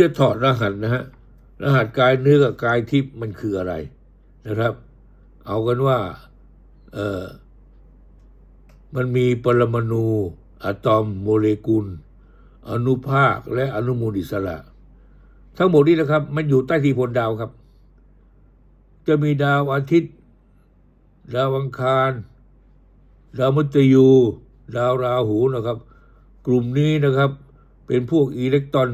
จะถอดรหัสนะฮะรหัสกายเนื้อกับกายทิพย์มันคืออะไรนะครับ เอากันว่าเออมันมีปรมาณูอะตอมโมเลกุล อนุภาคและอนุมูลอิสระ ทั้งหมดนี้นะครับ มันอยู่ใต้ทีพลดาวครับ จะมีดาวอาทิตย์ ดาวอังคาร ดาวมฤตยู ดาวราหูนะครับ กลุ่มนี้นะครับ เป็นพวกอิเล็กตรอน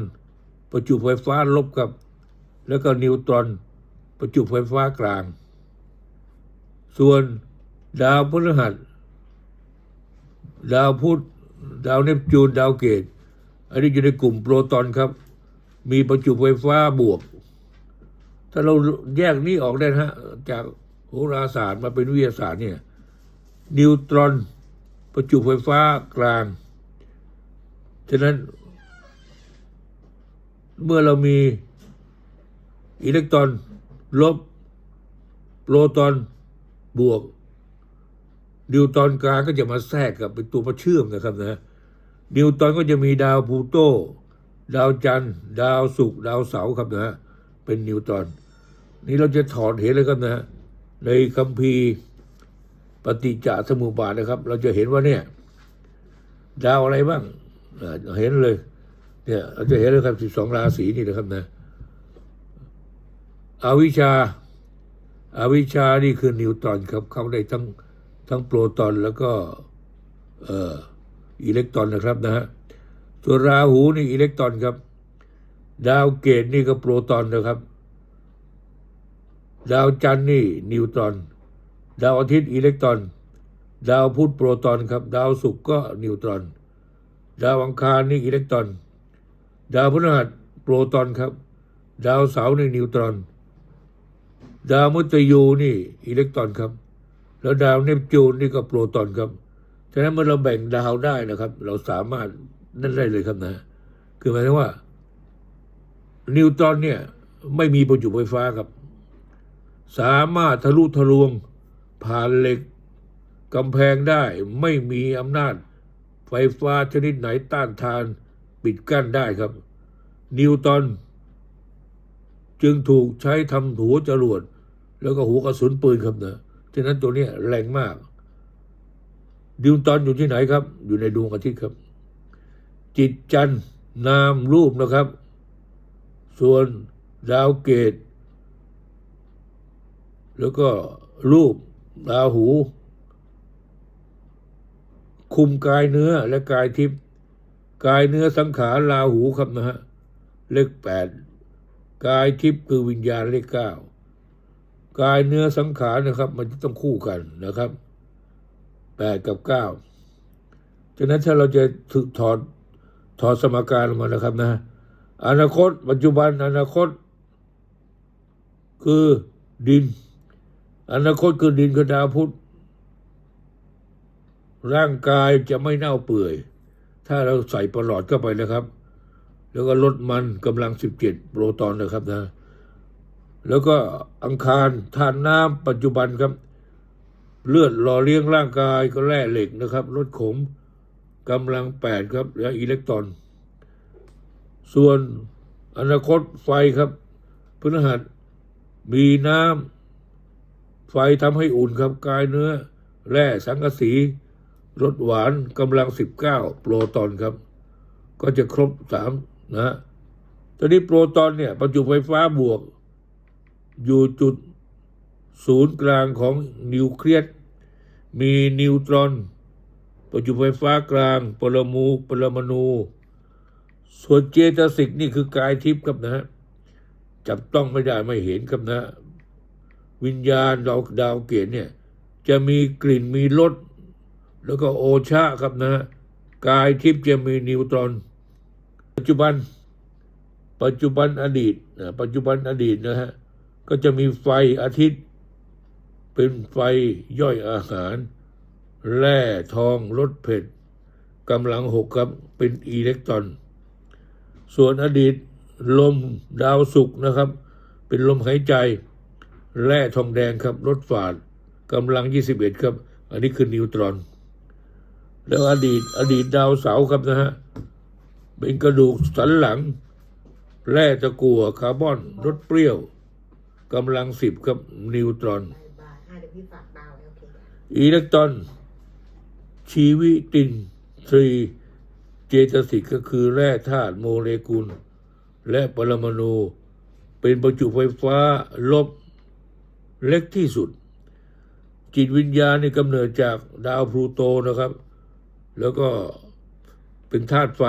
ประจุไฟฟ้าลบกับ แล้วก็นิวตรอนประจุไฟฟ้ากลาง ส่วนดาวพฤหัส ดาวพุธดาวเนปจูนดาวเกตอันนี้อยู่ในกลุ่มโปรตอนครับ มีประจุไฟฟ้าบวก ถ้าเราแยกนี้ออกได้นะฮะจากโหราศาสตร์มาเป็นวิทยาศาสตร์เนี่ยนิวตรอนประจุไฟฟ้ากลาง ฉะนั้น เมื่อเรามีอิเล็กตรอน ลบโปรตอนบวกนิวตรอนกลางก็จะมาแทรกกับเป็นตัวมาเชื่อมนะครับนะนิวตรอนก็จะมีดาวพูโต ดาวจันทร์ ดาวศุกร์ดาวเสาร์ครับนะฮะเป็นนิวตรอน นี่เราจะถอดเห็นเลยครับนะฮะในคัมภีร์ปฏิจจสมุปบาทนะครับ เราจะเห็นว่าเนี่ย ดาวอะไรบ้างเห็นเลย เนี่ยเราจะเห็นเลยครับสิบสองราศีนี่นะครับนะอวิชาอาวิชานี่คือนิวตรอนครับเข้าได้ทั้งทั้งโปรตอนแล้วก็เอ่ออิเล็กตรอนนะครับนะฮะส่วนราหูนี่อิเล็กตรอนครับ ดาวเกตนี่ก็โปรตอนนะครับ ดาวจันทร์นี่นิวตรอน ดาวอาทิตย์อิเล็กตรอน ดาวพุธโปรตอนครับ ดาวศุกร์ก็นิวตรอน ดาวอังคารนี่อิเล็กตรอน ดาวพฤหัสโปรตอนครับ ดาวเสาร์นี่นิวตรอน ดาวมฤตยูนี่อิเล็กตรอนครับ แล้วดาวเนปจูนนี่ก็โปรตอนครับฉะนั้นเมื่อเราแบ่งดาวได้นะครับ เราสามารถนั่นได้เลยครับนะ คือหมายถึงว่า นิวตรอนเนี่ย ไม่มีประจุไฟฟ้าครับ สามารถทะลุทะลวง ผ่านเหล็กกำแพงได้ ไม่มีอำนาจไฟฟ้าชนิดไหนต้านทาน ปิดกั้นได้ครับ นิวตรอนจึงถูกใช้ทำหัวจรวดแล้วก็หัวกระสุนปืนครับนะฉะนั้นตัวนี้แรงมาก นิวตรอนอยู่ที่ไหนครับ อยู่ในดวงอาทิตย์ครับ จิตจันนามรูปนะครับ ส่วนดาวเกต แล้วก็รูปราหู คุมกายเนื้อและกายทิพย์ กายเนื้อสังขารราหูครับนะฮะเลขแปดกายทิพย์คือวิญญาณเลขเก้ากายเนื้อสังขารนะครับ มันจะต้องคู่กันนะครับแปดกับเก้าฉะนั้นถ้าเราจะถึกถอดถอดสมการออกมานะครับนะอนาคต ปัจจุบันอนาคต คือดิน อนาคตคือดินคือดาวพุธร่างกายจะไม่เน่าเปื่อย ถ้าเราใส่ประหลอดเข้าไปนะครับ แล้วก็ลดมันกำลัง 17 โปรตอนนะครับนะ แล้วก็อังคารธาตุน้ำปัจจุบันครับ เลือดหล่อเลี้ยงร่างกายก็แร่เหล็กนะครับลดขมกำลัง 8 ครับและอิเล็กตรอน ส่วนอนาคตไฟครับพฤหัสมีน้ำไฟทำให้อุ่นครับกายเนื้อ แร่สังกะสี รสหวานกำลัง 19 โปรตอนครับ ก็จะครบสามนะตอนนี้โปรตอนเนี่ยประจุไฟฟ้าบวก อยู่จุดศูนย์กลางของนิวเคลียสมีนิวตรอน ประจุไฟฟ้ากลางปรมูปรมาณูส่วนเจตสิกนี่คือกายทิพย์ครับนะฮะจับต้องไม่ได้ไม่เห็นครับนะ วิญญาณดาวดาวเกตเนี่ย จะมีกลิ่นมีรส แล้วก็โอชาครับนะฮะกายทิพย์จะมีนิวตรอน ปัจจุบัน ปัจจุบันอดีตนะปัจจุบันอดีตนะฮะ ก็จะมีไฟอาทิตย์ เป็นไฟย่อยอาหาร แร่ทองรสเผ็ดกำลังหกครับเป็นอิเล็กตรอน ส่วนอดีตลมดาวศุกร์นะครับ เป็นลมหายใจ แร่ทองแดงครับรถฝาดกำลัง 21 ครับ อันนี้คือนิวตรอน แล้วอดีต อดีตดาวเสาร์ครับนะฮะ เป็นกระดูกสันหลัง แร่ตะกั่วคาร์บอนรสเปรี้ยวกำลังสิบครับนิวตรอน อิเล็กตรอน ชีวิตินทรีเจตสิกก็คือแร่ธาตุโมเลกุล และปรมาณูเป็นประจุไฟฟ้าลบเล็กที่สุด จิตวิญญาณนี่กำเนิดจากดาวพลูโตนะครับ แล้วก็เป็นธาตุไฟ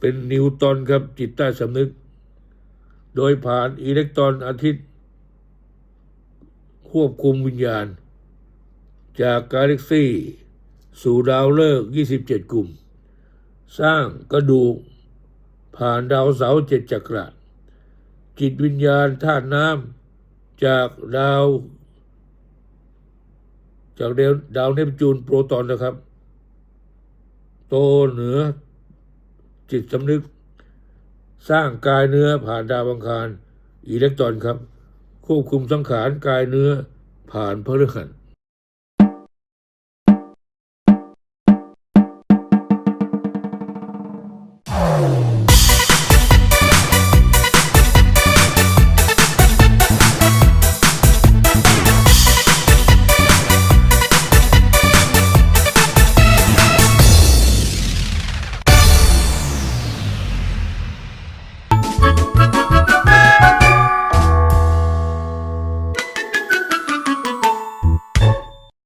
เป็นนิวตอนครับจิตใต้สำนึก โดยผ่านอิเล็กตรอนอาทิตย์ ควบคุมวิญญาณ จากกาแล็กซี่สู่ดาวฤกษ์27 กลุ่ม สร้างกระดูกผ่านดาวเสาเจ็ดจักระจิตวิญญาณธาตุน้ำจากดาว จากดาวดาวเนปจูนโปรตอนนะครับ โตเหนือจิตสำนึก สร้างกายเนื้อผ่านดาวบังคาร อิเล็กตรอนครับ ควบคุมสังขารกายเนื้อผ่านพฤหัส